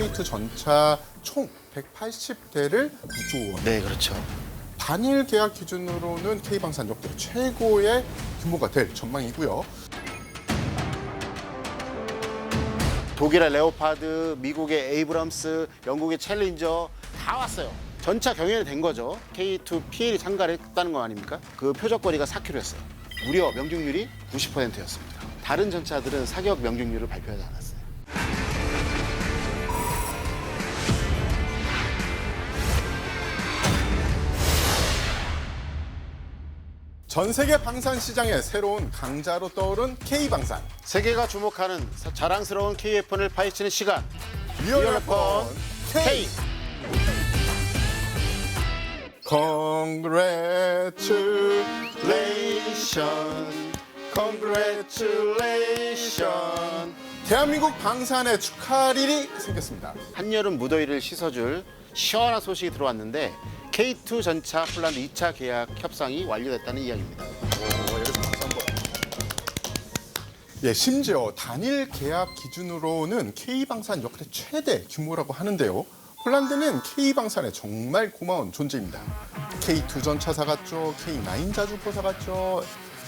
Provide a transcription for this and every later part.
K2 전차 총 180대를 구조원. 네, 그렇죠. 단일 계약 기준으로는 K방산 역대 최고의 규모가 될 전망이고요. 독일의 레오파드, 미국의 에이브럼스, 영국의 챌린저 다 왔어요. 전차 경연이 된 거죠. K2 PL이 참가를 했다는 거 아닙니까? 그 표적거리가 4km였어요. 무려 명중률이 90%였습니다. 다른 전차들은 사격 명중률을 발표하지 않았어요. 전 세계 방산 시장의 새로운 강자로 떠오른 K방산. 세계가 주목하는 사- 자랑스러운 KF1을 파헤치는 시간. 리얼폰 K. Congratulation, congratulation. 대한민국 방산의 축하릴이 생겼습니다. 한여름 무더위를 씻어줄 시원한 소식이 들어왔는데 K2 전차 폴란드 2차 계약 협상이 완료됐다는 이야기입니다. 오, 여기서 박수 한번. 예, 심지어 단일 계약 기준으로는 K방산 역대 최대 규모라고 하는데요. 폴란드는 K방산에 정말 고마운 존재입니다. K2 전차 사갔죠, K9 자주포 사갔죠,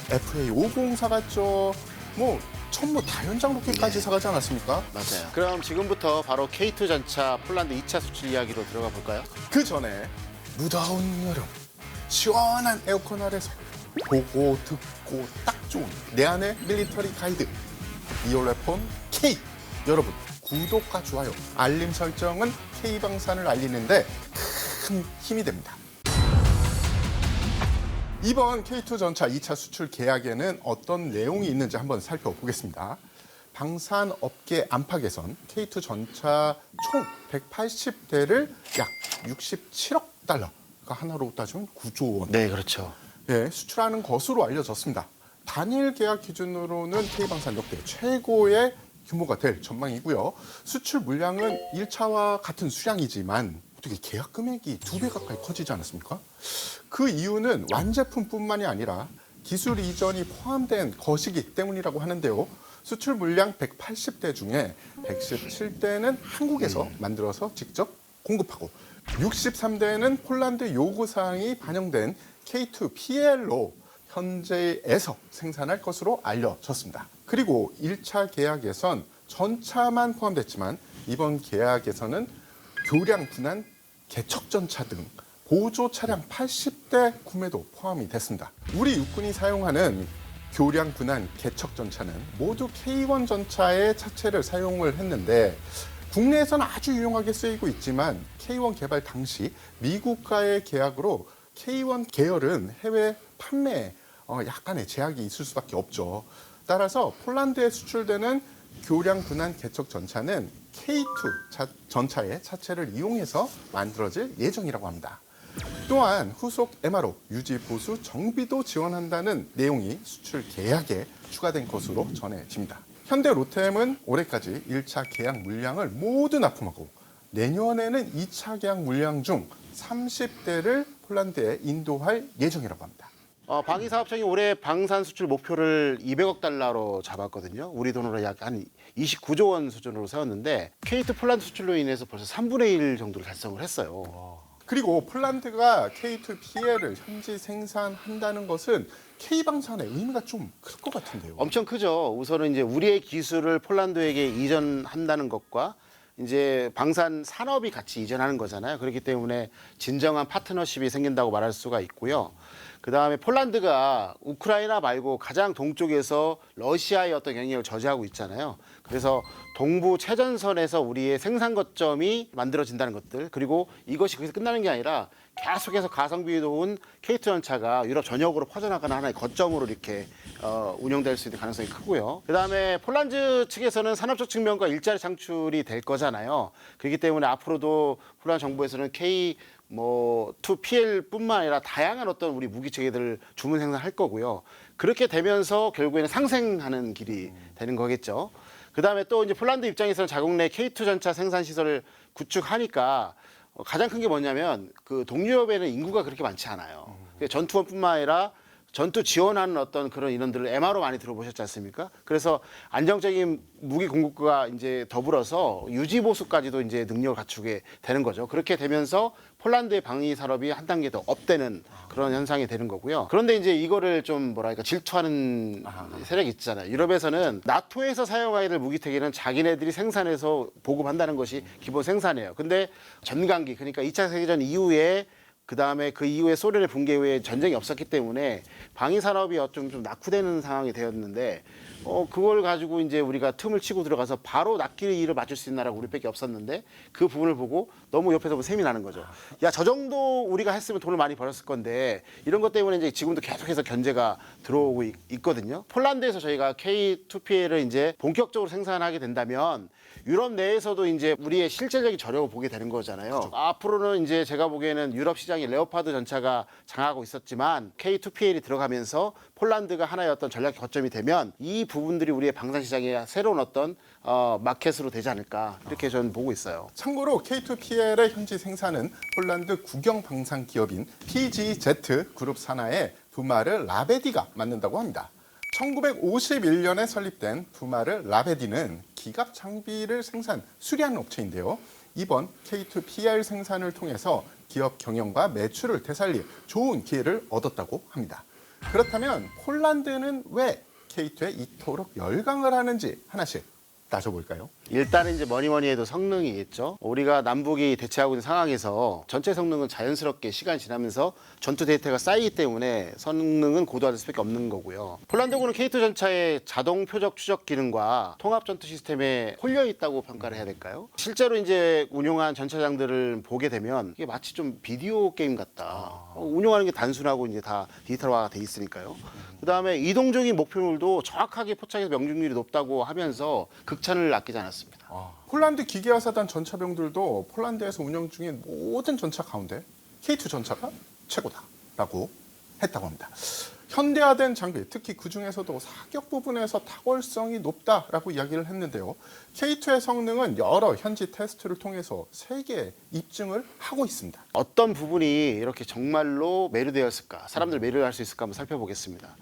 FA50 사갔죠, 뭐 전부 다 현장 로켓까지 사가지 않았습니까? 맞아요. 그럼 지금부터 바로 K2 전차 폴란드 2차 수출 이야기로 들어가 볼까요? 그 전에 무더운 여름 시원한 에어컨 아래서 보고 듣고 딱 좋은 내 안의 밀리터리 가이드 이올레폰 K 여러분 구독과 좋아요 알림 설정은 K 방산을 알리는데 큰 힘이 됩니다. 이번 K2 전차 2차 수출 계약에는 어떤 내용이 있는지 한번 살펴보겠습니다. 방산 업계 안팎에선 K2 전차 총 180대를 약 67억 달러, 그러니까 하나로 따지면 9조 원, 네, 그렇죠. 예, 수출하는 것으로 알려졌습니다. 단일 계약 기준으로는 K방산 역대 최고의 규모가 될 전망이고요. 수출 물량은 1차와 같은 수량이지만 어떻게 계약 금액이 두 배 가까이 커지지 않았습니까? 그 이유는 완제품뿐만이 아니라 기술 이전이 포함된 것이기 때문이라고 하는데요. 수출 물량 180대 중에 117대는 한국에서 만들어서 직접 공급하고 63대는 폴란드 요구 사항이 반영된 K2 PL로 현재에서 생산할 것으로 알려졌습니다. 그리고 1차 계약에선 전차만 포함됐지만 이번 계약에서는 교량 분한 개척 전차 등 보조 차량 80대 구매도 포함이 됐습니다. 우리 육군이 사용하는 교량 분한 개척 전차는 모두 K1 전차의 차체를 사용을 했는데 국내에서는 아주 유용하게 쓰이고 있지만 K1 개발 당시 미국과의 계약으로 K1 계열은 해외 판매에 어, 약간의 제약이 있을 수밖에 없죠. 따라서 폴란드에 수출되는 교량 분한 개척 전차는 K2 차- 전차의 차체를 이용해서 만들어질 예정이라고 합니다. 또한 후속 MRO 유지 보수 정비도 지원한다는 내용이 수출 계약에 추가된 것으로 전해집니다. 현대 로템은 올해까지 1차 계약 물량을 모두 납품하고 내년에는 2차 계약 물량 중 30대를 폴란드에 인도할 예정이라고 합니다. 어, 방위사업청이 올해 방산 수출 목표를 200억 달러로 잡았거든요. 우리 돈으로 약 한 29조 원 수준으로 세웠는데 K2 폴란드 수출로 인해서 벌써 3분의 1 정도를 달성을 했어요. 그리고 폴란드가 K2 PL을 현지 생산한다는 것은 K방산의 의미가 좀 클 것 같은데요. 엄청 크죠. 우선은 이제 우리의 기술을 폴란드에게 이전한다는 것과 이제 방산 산업이 같이 이전하는 거잖아요. 그렇기 때문에 진정한 파트너십이 생긴다고 말할 수가 있고요. 그 다음에 폴란드가 우크라이나 말고 가장 동쪽에서 러시아의 어떤 영향을 저지하고 있잖아요. 그래서 동부 최전선에서 우리의 생산 거점이 만들어진다는 것들 그리고 이것이 거기서 끝나는 게 아니라 계속해서 가성비 좋은 K2 전차가 유럽 전역으로 퍼져나가는 하나의 거점으로 이렇게 어, 운영될 수 있는 가능성이 크고요. 그다음에 폴란드 측에서는 산업적 측면과 일자리 창출이 될 거잖아요. 그렇기 때문에 앞으로도 폴란드 정부에서는 K 뭐 2PL뿐만 아니라 다양한 어떤 우리 무기 체계들을 주문 생산할 거고요. 그렇게 되면서 결국에는 상생하는 길이 되는 거겠죠. 그다음에 또 이제 폴란드 입장에서는 자국 내 K2 전차 생산 시설을 구축하니까 어, 가장 큰 게 뭐냐면 그 동유럽에는 인구가 그렇게 많지 않아요. 전투원뿐만 아니라 전투 지원하는 어떤 그런 인원들을 MRO 많이 들어보셨지 않습니까? 그래서 안정적인 무기 공급과 이제 더불어서 유지 보수까지도 이제 능력을 갖추게 되는 거죠. 그렇게 되면서 폴란드의 방위 산업이 한 단계 더 업되는 그런 현상이 되는 거고요. 그런데 이제 이거를 좀 뭐랄까 질투하는 세력이 있잖아요. 유럽에서는 나토에서 사용해야 될 무기 체계는 자기네들이 생산해서 보급한다는 것이 기본 생산이에요. 근데 전강기 그러니까 2차 세계전 이후에 그 다음에 그 이후에 소련의 붕괴 후에 전쟁이 없었기 때문에 방위 산업이 어좀 좀 낙후되는 상황이 되었는데 어 그걸 가지고 이제 우리가 틈을 치고 들어가서 바로 낚기를 맞출 수 있는 나라가 우리밖에 없었는데 그 부분을 보고 너무 옆에서 보면 셈이 나는 거죠. 야 저 정도 우리가 했으면 돈을 많이 벌었을 건데 이런 것 때문에 이제 지금도 계속해서 견제가 들어오고 있, 있거든요. 폴란드에서 저희가 K2PL을 이제 본격적으로 생산하게 된다면 유럽 내에서도 이제 우리의 실질적인 저력을 보게 되는 거잖아요. 앞으로는 이제 제가 보기에는 유럽 시장이 레오파드 전차가 장하고 있었지만 K2PL이 들어가면서 폴란드가 하나의 어떤 전략 거점이 되면 이 부분들이 우리의 방산 시장의 새로운 어떤 어, 마켓으로 되지 않을까 이렇게 저는 보고 있어요. 참고로 K2PL의 현지 생산은 폴란드 국영 방산 기업인 PGZ 그룹 산하의 부마르 라베디가 맡는다고 합니다. 1951년에 설립된 부마르 라베디는 기갑 장비를 생산 수리하는 업체인데요. 이번 K2PL 생산을 통해서 기업 경영과 매출을 되살릴 좋은 기회를 얻었다고 합니다. 그렇다면 폴란드는 왜 K2에 이토록 열광을 하는지 하나씩 따져볼까요? 일단은 이제 뭐니 뭐니 해도 성능이겠죠. 우리가 남북이 대치하고 있는 상황에서 전체 성능은 자연스럽게 시간이 지나면서 전투 데이터가 쌓이기 때문에 성능은 고도화될 수밖에 없는 거고요. 폴란드군은 K2 전차의 자동 표적 추적 기능과 통합 전투 시스템에 홀려 있다고 평가를 해야 될까요? 실제로 이제 운용한 전차장들을 보게 되면 이게 마치 좀 비디오 게임 같다. 어, 운용하는 게 단순하고 이제 다 디지털화가 돼 있으니까요. 그다음에 이동적인 목표물도 정확하게 포착해서 명중률이 높다고 하면서 극찬을 아끼지 않았 습니다. 폴란드 기계화사단 전차병들도 폴란드에서 운영 중인 모든 전차 가운데 K2 전차가 최고다라고 했다고 합니다. 현대화된 장비, 특히 그 중에서도 사격 부분에서 탁월성이 높다라고 이야기를 했는데요. K2의 성능은 여러 현지 테스트를 통해서 세계 입증을 하고 있습니다. 어떤 부분이 이렇게 정말로 매료되었을까? 사람들 매료할 수 있을까 한번 살펴보겠습니다.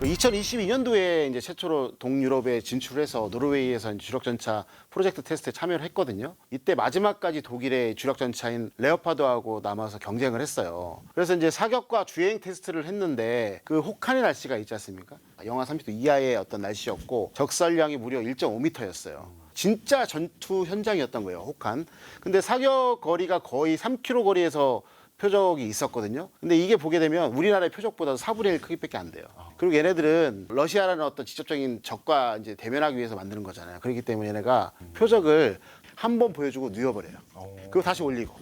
그 2022년도에 이제 최초로 동유럽에 진출해서 노르웨이에서 주력 전차 프로젝트 테스트에 참여를 했거든요. 이때 마지막까지 독일의 주력 전차인 레오파드하고 남아서 경쟁을 했어요. 그래서 이제 사격과 주행 테스트를 했는데 그 혹한의 날씨가 있지 않습니까? 영하 30도 이하의 어떤 날씨였고 적설량이 무려 1.5m였어요. 진짜 전투 현장이었던 거예요, 혹한. 근데 사격 거리가 거의 3km 거리에서 표적이 있었거든요. 근데 이게 보게 되면 우리나라의 표적보다 4분의 1 크기밖에 안 돼요. 그리고 얘네들은 러시아라는 어떤 직접적인 적과 이제 대면하기 위해서 만드는 거잖아요. 그렇기 때문에 얘네가 표적을 한 번 보여주고 누워버려요. 그리고 다시 올리고.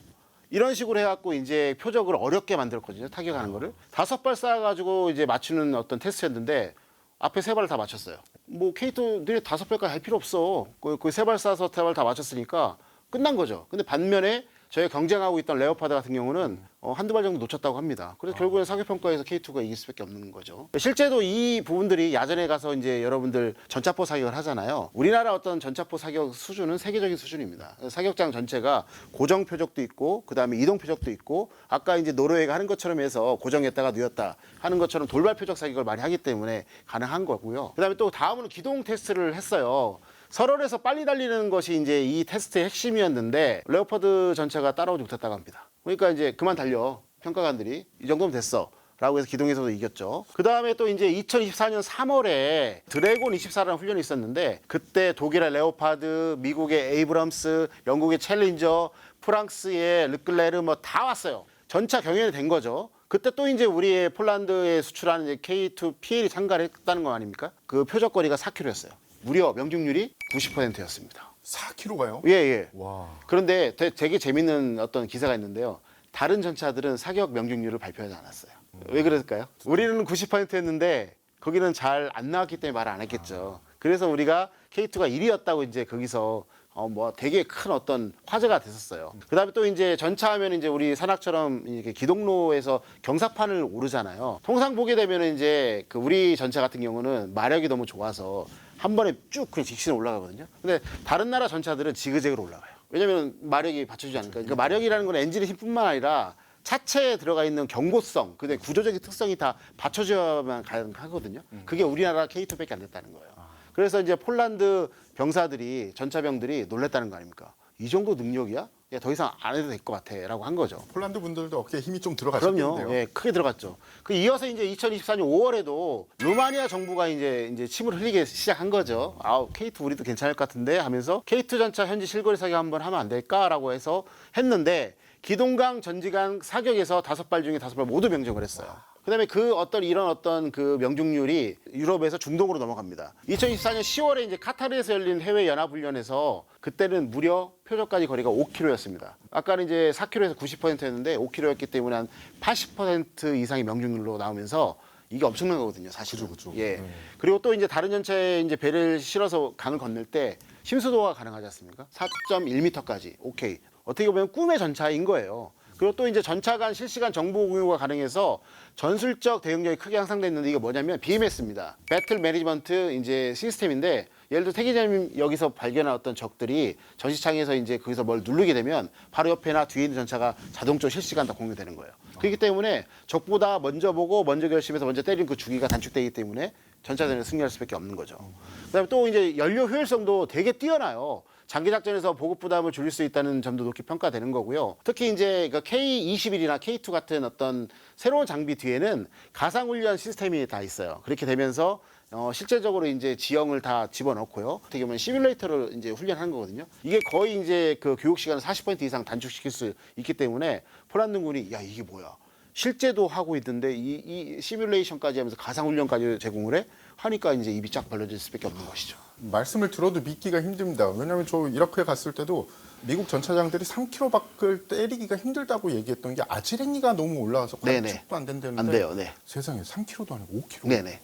이런 식으로 해갖고 이제 표적을 어렵게 만들었거든요. 타격하는 거를. 다섯 발 쏴가지고 이제 맞추는 어떤 테스트였는데 앞에 세 발을 다 맞췄어요. 뭐 K2 너네 다섯 발까지 할 필요 없어. 그세 발 쏴서 세 발 다 맞췄으니까 끝난 거죠. 근데 반면에 저희 경쟁하고 있던 레오파드 같은 경우는 어, 한두 발 정도 놓쳤다고 합니다. 그래서 결국엔 사격평가에서 K2가 이길 수밖에 없는 거죠. 실제로 이 부분들이 야전에 가서 이제 여러분들 전차포 사격을 하잖아요. 우리나라 어떤 전차포 사격 수준은 세계적인 수준입니다. 사격장 전체가 고정 표적도 있고, 그 다음에 이동 표적도 있고, 아까 이제 노르웨이가 하는 것처럼 해서 고정했다가 누웠다 하는 것처럼 돌발 표적 사격을 많이 하기 때문에 가능한 거고요. 그 다음에 또 다음으로 기동 테스트를 했어요. 설월에서 빨리 달리는 것이 이제 이 테스트의 핵심이었는데 레오파드 전차가 따라오지 못했다고 합니다. 그러니까 이제 그만 달려 평가관들이 이 정도면 됐어. 라고 해서 기동에서도 이겼죠. 그 다음에 또 이제 2024년 3월에 드래곤 24라는 훈련이 있었는데 그때 독일의 레오파드, 미국의 에이브럼스, 영국의 챌린저, 프랑스의 르클레르 뭐 다 왔어요. 전차 경연이 된 거죠. 그때 또 이제 우리의 폴란드에 수출하는 이제 K2 PL이 참가를 했다는 거 아닙니까? 그 표적거리가 4km였어요. 무려 명중률이 90%였습니다. 4kg가요? 예, 예. 와. 그런데 되- 되게 재밌는 어떤 기사가 있는데요. 다른 전차들은 사격 명중률을 발표하지 않았어요. 왜 그랬을까요? 우리는 90%였는데 거기는 잘 안 나왔기 때문에 말을 안 했겠죠. 그래서 우리가 K2가 1위였다고 이제 거기서 어 뭐 되게 큰 어떤 화제가 됐었어요. 그다음에 또 이제 전차하면 이제 우리 산악처럼 이렇게 기동로에서 경사판을 오르잖아요. 통상 보게 되면 이제 그 우리 전차 같은 경우는 마력이 너무 좋아서 한 번에 쭉 그냥 직진으로 올라가거든요. 근데 다른 나라 전차들은 지그재그로 올라가요. 왜냐면 마력이 받쳐주지 않으니까. 그러니까 마력이라는 건 엔진의 힘뿐만 아니라 차체에 들어가 있는 경고성, 그다음에 구조적인 특성이 다 받쳐줘야만 가능하거든요. 그게 우리나라 K2밖에 안 됐다는 거예요. 그래서 이제 폴란드 병사들이 전차병들이 놀랬다는 거 아닙니까? 이 정도 능력이야? 야, 더 이상 안 해도 될 것 같아라고 한 거죠. 폴란드 분들도 어깨에 힘이 좀 그럼요. 들어가셨겠는데요. 예, 크게 들어갔죠. 그 이어서 이제 2024년 5월에도 루마니아 정부가 이제 이제 침을 흘리기 시작한 거죠. 아, K2 우리도 괜찮을 것 같은데 하면서 K2 전차 현지 실거래 사격 한번 하면 안 될까라고 해서 했는데 기동강 전지강 사격에서 다섯 발 중에 다섯 발 모두 명중을 했어요. 그다음에 그 어떤 이런 어떤 그 명중률이 유럽에서 중동으로 넘어갑니다. 2024년 10월에 이제 카타르에서 열린 해외 연합 훈련에서 그때는 무려 표적까지 거리가 5km였습니다. 아까는 이제 4km에서 90%였는데 5km였기 때문에 한 80% 이상의 명중률로 나오면서 이게 엄청난 거거든요, 사실은. 그죠, 그죠. 예. 네. 그리고 또 이제 다른 전차에 이제 배를 실어서 강을 건널 때 심수도가 가능하지 않습니까? 4.1m까지. 오케이. 어떻게 보면 꿈의 전차인 거예요. 그리고 또 이제 전차 간 실시간 정보 공유가 가능해서 전술적 대응력이 크게 향상됐는데 이게 뭐냐면 BMS입니다. 배틀 매니지먼트 이제 시스템인데 예를 들어 태기자님 여기서 발견한 어떤 적들이 전시창에서 이제 거기서 뭘 누르게 되면 바로 옆에나 뒤에 있는 전차가 자동적으로 실시간 다 공유되는 거예요. 그렇기 때문에 적보다 먼저 보고 먼저 결심해서 먼저 때리는 그 주기가 단축되기 때문에 전차전에 승리할 수밖에 없는 거죠. 그다음에 또 이제 연료 효율성도 되게 뛰어나요. 장기 작전에서 보급 부담을 줄일 수 있다는 점도 높게 평가되는 거고요. 특히 이제 그 K21이나 K2 같은 어떤 새로운 장비 뒤에는 가상 훈련 시스템이 다 있어요. 그렇게 되면서 어, 실제적으로 이제 지형을 다 집어넣고요. 어떻게 보면 시뮬레이터를 이제 훈련하는 거거든요. 이게 거의 이제 그 교육 시간을 40% 이상 단축시킬 수 있기 때문에 폴란드군이 야 이게 뭐야? 실제도 하고 있던데 이, 이 시뮬레이션까지 하면서 가상 훈련까지 제공을 해 하니까 이제 입이 쫙 벌려질 수밖에 없는 것이죠. 말씀을 들어도 믿기가 힘듭니다. 왜냐하면 저 이라크에 갔을 때도 미국 전차장들이 3km 밖을 때리기가 힘들다고 얘기했던 게 아지랭이가 너무 올라와서. 관측도 안 된다는데 안 돼요, 네. 세상에 3km도 아니고 5km. 네네.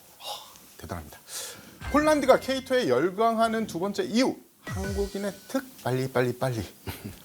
대단합니다. 폴란드가 K2에 열광하는 두 번째 이유. 한국인의 특 빨리 빨리 빨리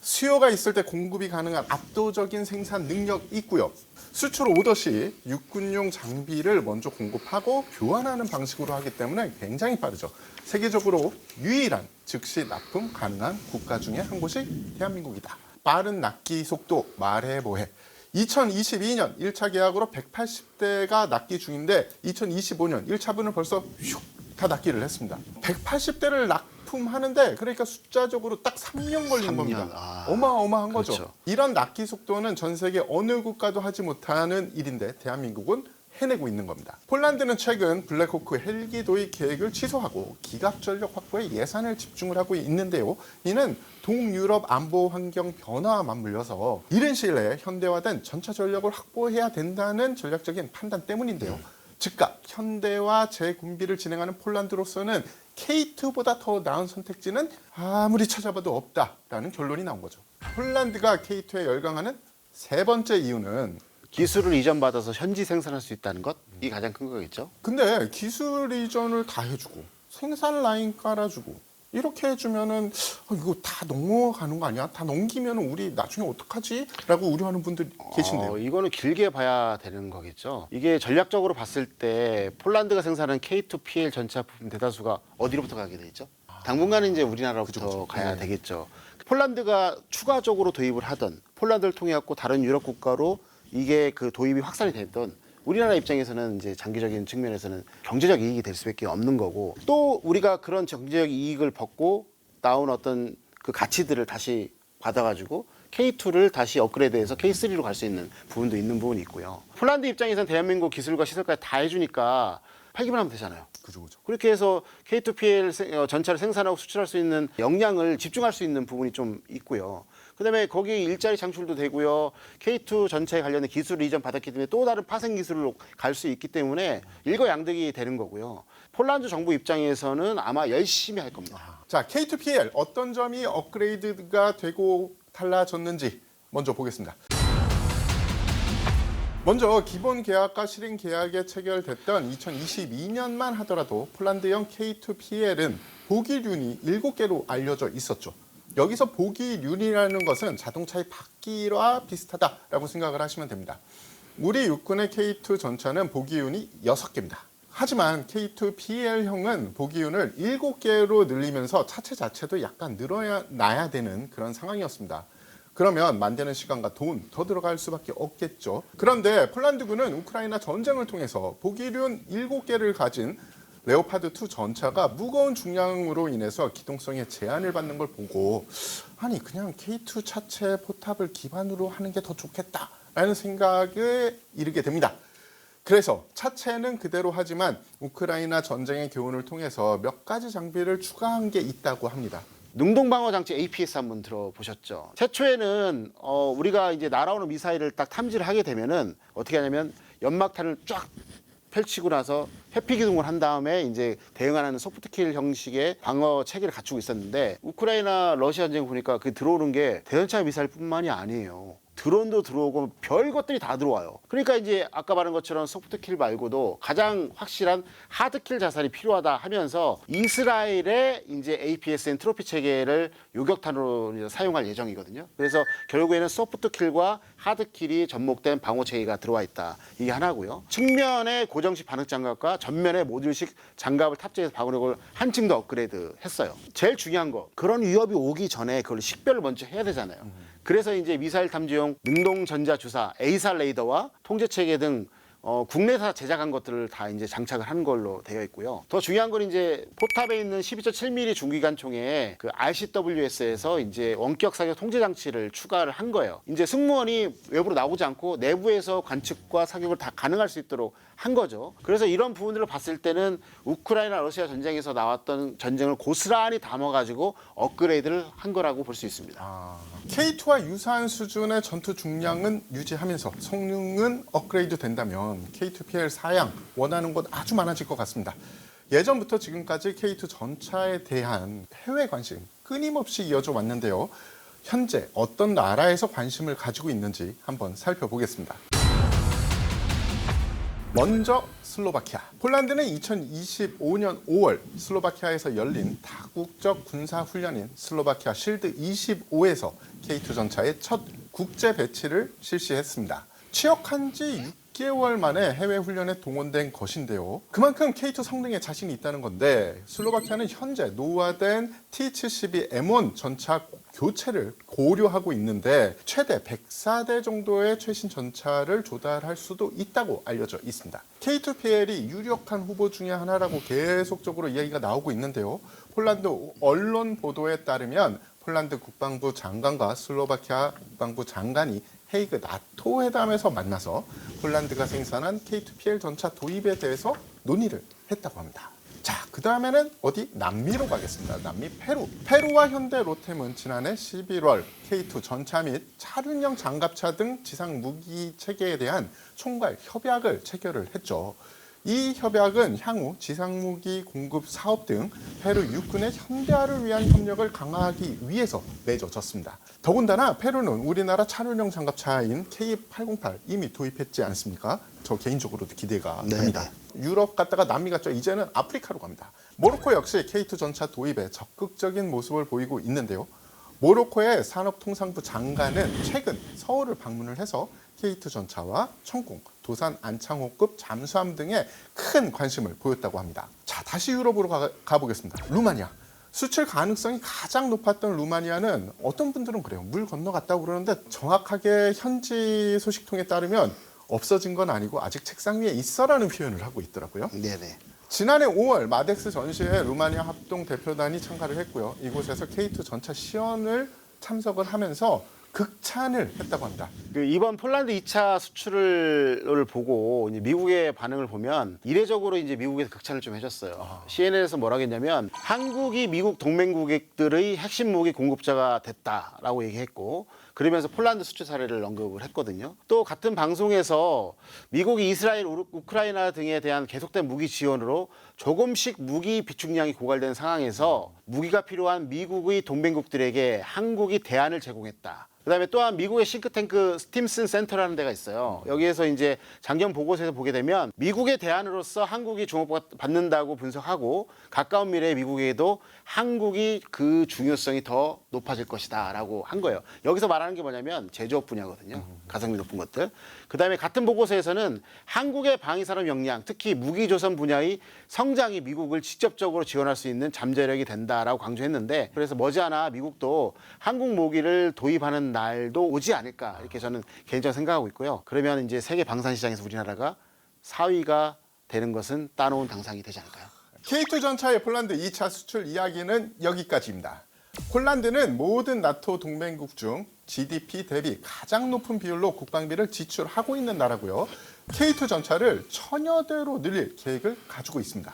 수요가 있을 때 공급이 가능한 압도적인 생산 능력 있고요. 수출 오더 시 육군용 장비를 먼저 공급하고 교환하는 방식으로 하기 때문에 굉장히 빠르죠. 세계적으로 유일한 즉시 납품 가능한 국가 중에 한 곳이 대한민국이다. 빠른 납기 속도 말해 뭐해. 2022년 1차 계약으로 180대가 납기 중인데 2025년 1차분을 벌써 슉다 납기를 했습니다. 180대를 납 품하는데 그러니까 숫자적으로 딱 3년 걸린 3년, 겁니다. 아. 어마어마한 거죠. 그렇죠. 이런 납기 속도는 전 세계 어느 국가도 하지 못하는 일인데 대한민국은 해내고 있는 겁니다. 폴란드는 최근 블랙호크 헬기 도입 계획을 취소하고 기갑 전력 확보에 예산을 집중을 하고 있는데요. 이는 동유럽 안보 환경 변화와 맞물려서 이른 시일 내에 현대화된 전차 전력을 확보해야 된다는 전략적인 판단 때문인데요. 즉각 현대화 재군비를 진행하는 폴란드로서는 K2보다 더 나은 선택지는 아무리 찾아봐도 없다라는 결론이 나온 거죠. 폴란드가 K2에 열광하는 세 번째 이유는 기술을 이전받아서 현지 생산할 수 있다는 것? 이 가장 큰 거겠죠. 근데 기술 이전을 다 해주고 생산 라인 깔아주고 이렇게 해주면은 어, 이거 다 넘어가는 거 아니야? 다 넘기면 우리 나중에 어떡하지? 라고 우려하는 분들 계신데요. 어, 이거는 길게 봐야 되는 거겠죠. 이게 전략적으로 봤을 때 폴란드가 생산하는 K2PL 전차 부품 대다수가 어디로부터 가게 되죠? 당분간은 이제 우리나라로부터 가야 네. 되겠죠. 폴란드가 추가적으로 도입을 하던 폴란드를 통해 갖고 다른 유럽 국가로 이게 그 도입이 확산이 됐던 우리나라 입장에서는 이제 장기적인 측면에서는 경제적 이익이 될 수밖에 없는 거고 또 우리가 그런 경제적 이익을 벗고 나온 어떤 그 가치들을 다시 받아가지고 K2를 다시 업그레이드해서 K3로 갈 수 있는 부분도 있는 부분이 있고요. 폴란드 입장에서는 대한민국 기술과 시설까지 다 해주니까 팔기만 하면 되잖아요. 그죠, 그죠. 그렇게 해서 K2PL 생- 어, 전차를 생산하고 수출할 수 있는 역량을 집중할 수 있는 부분이 좀 있고요. 그다음에 거기 일자리 창출도 되고요. K2 전차에 관련된 기술 이전 받았기 때문에 또 다른 파생 기술로 갈 수 있기 때문에 일거양득이 되는 거고요. 폴란드 정부 입장에서는 아마 열심히 할 겁니다. 자, K2PL 어떤 점이 업그레이드가 되고 달라졌는지 먼저 보겠습니다. 먼저 기본 계약과 실행 계약에 체결됐던 2022년만 하더라도 폴란드형 K2PL은 보기륜이 7개로 알려져 있었죠. 여기서 보기륜이라는 것은 자동차의 바퀴와 비슷하다라고 생각을 하시면 됩니다. 우리 육군의 K2 전차는 보기윤이 6개입니다. 하지만 K2PL형은 보기윤을 7개로 늘리면서 차체 자체도 약간 늘어야 나야 되는 그런 상황이었습니다. 그러면 만드는 시간과 돈 더 들어갈 수밖에 없겠죠. 그런데 폴란드군은 우크라이나 전쟁을 통해서 보기륜 7개를 가진 레오파드 2 전차가 무거운 중량으로 인해서 기동성에 제한을 받는 걸 보고 아니 그냥 K2 차체 포탑을 기반으로 하는 게 더 좋겠다라는 생각에 이르게 됩니다. 그래서 차체는 그대로 하지만 우크라이나 전쟁의 교훈을 통해서 몇 가지 장비를 추가한 게 있다고 합니다. 능동 방어 장치 APS 한번 들어보셨죠? 최초에는 어, 우리가 이제 날아오는 미사일을 딱 탐지를 하게 되면은 어떻게 하냐면 연막탄을 쫙 펼치고 나서 회피 기동을 한 다음에 이제 대응하는 소프트킬 형식의 방어 체계를 갖추고 있었는데 우크라이나 러시아 전쟁 보니까 그 들어오는 게 대전차 미사일뿐만이 아니에요. 드론도 들어오고 별 것들이 다 들어와요. 그러니까 이제 아까 말한 것처럼 소프트 킬 말고도 가장 확실한 하드 킬 자살이 필요하다 하면서 이스라엘의 이제 APSN 트로피 체계를 요격탄으로 사용할 예정이거든요. 그래서 결국에는 소프트 킬과 하드 킬이 접목된 방어 체계가 들어와 있다. 이게 하나고요. 측면에 고정식 반응 장갑과 전면에 모듈식 장갑을 탑재해서 방어력을 한층 더 업그레이드 했어요. 제일 중요한 거 그런 위협이 오기 전에 그걸 식별을 먼저 해야 되잖아요. 그래서 이제 미사일 탐지용 능동 전자 주사, 에이사 레이더와 통제 체계 등 어, 국내사 제작한 것들을 다 이제 장착을 한 걸로 되어 있고요. 더 중요한 건 이제 포탑에 있는 12.7mm 중기관 총에 그 RCWS에서 이제 원격 사격 통제 장치를 추가를 한 거예요. 이제 승무원이 외부로 나오지 않고 내부에서 관측과 사격을 다 가능할 수 있도록 한 거죠. 그래서 이런 부분들을 봤을 때는 우크라이나 러시아 전쟁에서 나왔던 전쟁을 고스란히 담아가지고 업그레이드를 한 거라고 볼 수 있습니다. K2와 유사한 수준의 전투 중량은 유지하면서 성능은 업그레이드 된다면 K2PL 사양 원하는 곳 아주 많아질 것 같습니다. 예전부터 지금까지 K2 전차에 대한 해외 관심 끊임없이 이어져 왔는데요. 현재 어떤 나라에서 관심을 가지고 있는지 한번 살펴보겠습니다. 먼저 슬로바키아. 폴란드는 2025년 5월 슬로바키아에서 열린 다국적 군사 훈련인 슬로바키아 실드 25에서 K2 전차의 첫 국제 배치를 실시했습니다. 취역한 지 6개월 만에 해외 훈련에 동원된 것인데요. 그만큼 K2 성능에 자신이 있다는 건데 슬로바키아는 현재 노후화된 T-72M1 전차 교체를 고려하고 있는데 최대 104대 정도의 최신 전차를 조달할 수도 있다고 알려져 있습니다. K2PL이 유력한 후보 중에 하나라고 계속적으로 이야기가 나오고 있는데요. 폴란드 언론 보도에 따르면 폴란드 국방부 장관과 슬로바키아 국방부 장관이 헤이그 나토 회담에서 만나서 폴란드가 생산한 K2PL 전차 도입에 대해서 논의를 했다고 합니다. 자, 그 다음에는 어디? 남미로 가겠습니다. 남미 페루. 페루와 현대 로템은 지난해 11월 K2 전차 및 차륜형 장갑차 등 지상 무기 체계에 대한 총괄 협약을 체결을 했죠. 이 협약은 향후 지상무기 공급 사업 등 페루 육군의 현대화를 위한 협력을 강화하기 위해서 맺어졌습니다. 더군다나 페루는 우리나라 차륜형 장갑차인 K808 이미 도입했지 않습니까? 저 개인적으로도 기대가 네, 됩니다. 유럽 갔다가 남미 갔죠. 이제는 아프리카로 갑니다. 모로코 역시 K2 전차 도입에 적극적인 모습을 보이고 있는데요. 모로코의 산업통상부 장관은 최근 서울을 방문을 해서 K2 전차와 천궁, 도산 안창호급 잠수함 등에 큰 관심을 보였다고 합니다. 자, 다시 유럽으로 가, 가보겠습니다. 루마니아. 수출 가능성이 가장 높았던 루마니아는 어떤 분들은 그래요. 물 건너갔다고 그러는데 정확하게 현지 소식통에 따르면 없어진 건 아니고 아직 책상 위에 있어라는 표현을 하고 있더라고요. 네네. 지난해 5월 마덱스 전시회 루마니아 합동 대표단이 참가를 했고요. 이곳에서 K2 전차 시연을 참석을 하면서 극찬을 했다고 합니다. 그 이번 폴란드 2차 수출을 보고 이제 미국의 반응을 보면 이례적으로 이제 미국에서 극찬을 좀 해줬어요. CNN에서 뭐라고 했냐면 한국이 미국 동맹국들의 핵심 무기 공급자가 됐다라고 얘기했고 그러면서 폴란드 수출 사례를 언급을 했거든요. 또 같은 방송에서 미국이 이스라엘, 우르- 우크라이나 등에 대한 계속된 무기 지원으로 조금씩 무기 비축량이 고갈된 상황에서 무기가 필요한 미국의 동맹국들에게 한국이 대안을 제공했다. 그다음에 또한 미국의 싱크탱크 스팀슨 센터라는 데가 있어요. 여기에서 이제 장경 보고서에서 보게 되면 미국의 대안으로서 한국이 주목받는다고 분석하고 가까운 미래에 미국에도 한국이 그 중요성이 더 높아질 것이다라고 한 거예요. 여기서 말하는 게 뭐냐면 제조업 분야거든요. 가성비 높은 것들. 그다음에 같은 보고서에서는 한국의 방위 산업 역량, 특히 무기 조선 분야의 성장이 미국을 직접적으로 지원할 수 있는 잠재력이 된다라고 강조했는데 그래서 머지않아 미국도 한국 모기를 도입하는 날도 오지 않을까 이렇게 저는 개인적으로 생각하고 있고요. 그러면 이제 세계 방산 시장에서 우리나라가 4위가 되는 것은 따놓은 당상이 되지 않을까요? K2 전차의 폴란드 2차 수출 이야기는 여기까지입니다. 폴란드는 모든 나토 동맹국 중 GDP 대비 가장 높은 비율로 국방비를 지출하고 있는 나라고요. K2 전차를 천여 대로 늘릴 계획을 가지고 있습니다.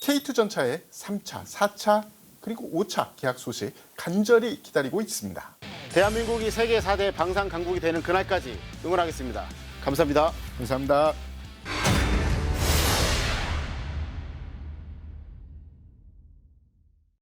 K2 전차의 3차, 4차, 그리고 5차 계약 소식 간절히 기다리고 있습니다. 대한민국이 세계 4대 방산 강국이 되는 그날까지 응원하겠습니다. 감사합니다. 감사합니다.